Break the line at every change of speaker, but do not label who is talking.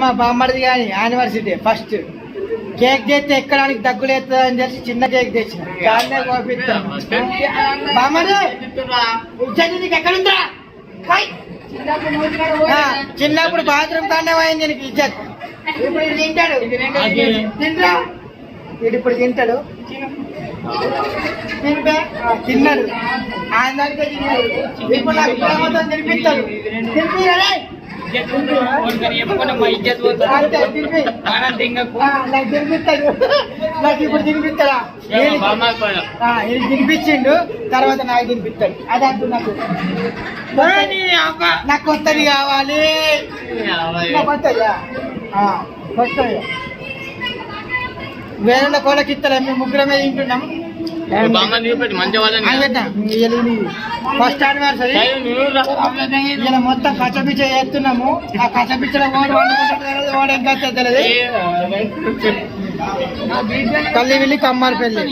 మా బామ్మడిది కానీ university first. Cake చేస్తే ఎక్కడానికి దగ్గులేస్తుంది అని తెలిసి చిన్న కేక్ తెచ్చిన. దాన్నే కోపిస్తాను బామ్మడి! నీకు ఎక్కడుందా చిన్నప్పుడు బాత్రూమ్ కానే పోయింది నీకు ఇజ్జత్. ఇప్పుడు తింటాడు. తింటా ఇప్పుడు తింటాడు. తినిపే ఆ, తిన్నాడు. ఆయన దానికే తిన్నాడు. ఇప్పుడు నాకు తినిపిస్తాడు. తినిపిరా నాకు తినిపిస్తాడు నాకు ఇప్పుడు తినిపిస్తాడా వీడికి- ఆ, వీడికి తినిపించిండు తర్వాత నాకు తినిపిస్తాడు అది అంటు నాకు నాకు కొత్తది కావాలి నాకు ఆ, వేరే కోళ్ళకి ఇస్తారా మేము ముగ్గురమే తింటున్నాం ఫస్ట్ యానివర్సరీ ఇలా మొత్తం కచ్చపిచ్చ చేస్తున్నాము. ఆ కచ్చపిచ్చల ఓడి వండుకుంటాడు ఓడి ఇంకా తెలియదు కల్లి వెళ్ళి కమ్మాలి పెళ్ళి.